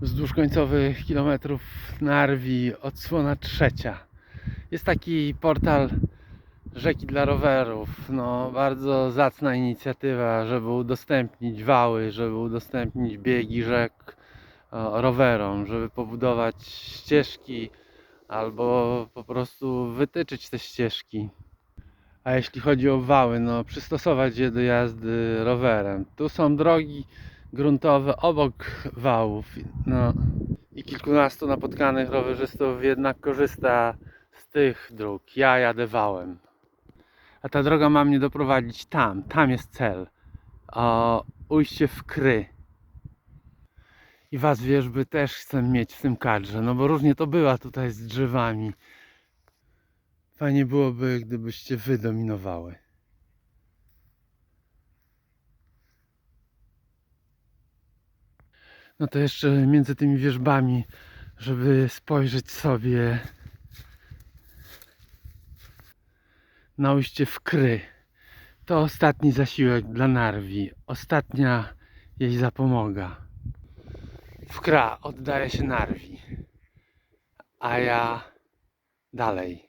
wzdłuż końcowych kilometrów Narwi, odsłona trzecia. Jest taki portal Rzeki dla rowerów. No, bardzo zacna inicjatywa, żeby udostępnić wały, żeby udostępnić biegi rzek o, rowerom, żeby pobudować ścieżki albo po prostu wytyczyć te ścieżki. A jeśli chodzi o wały, no przystosować je do jazdy rowerem. Tu są drogi gruntowe obok wałów. No. I kilkunastu napotkanych rowerzystów jednak korzysta z tych dróg. Ja jadę wałem. A ta droga ma mnie doprowadzić tam. Tam jest cel. O, ujście w kry. I was wierzby też chcę mieć w tym kadrze, no bo różnie to była tutaj z drzewami. Fajnie byłoby, gdybyście wy dominowały. No to jeszcze między tymi wierzbami, żeby spojrzeć sobie na ujście w kry. To ostatni zasiłek dla Narwi. Ostatnia jej zapomoga. W kra oddaje się Narwi. A ja dalej.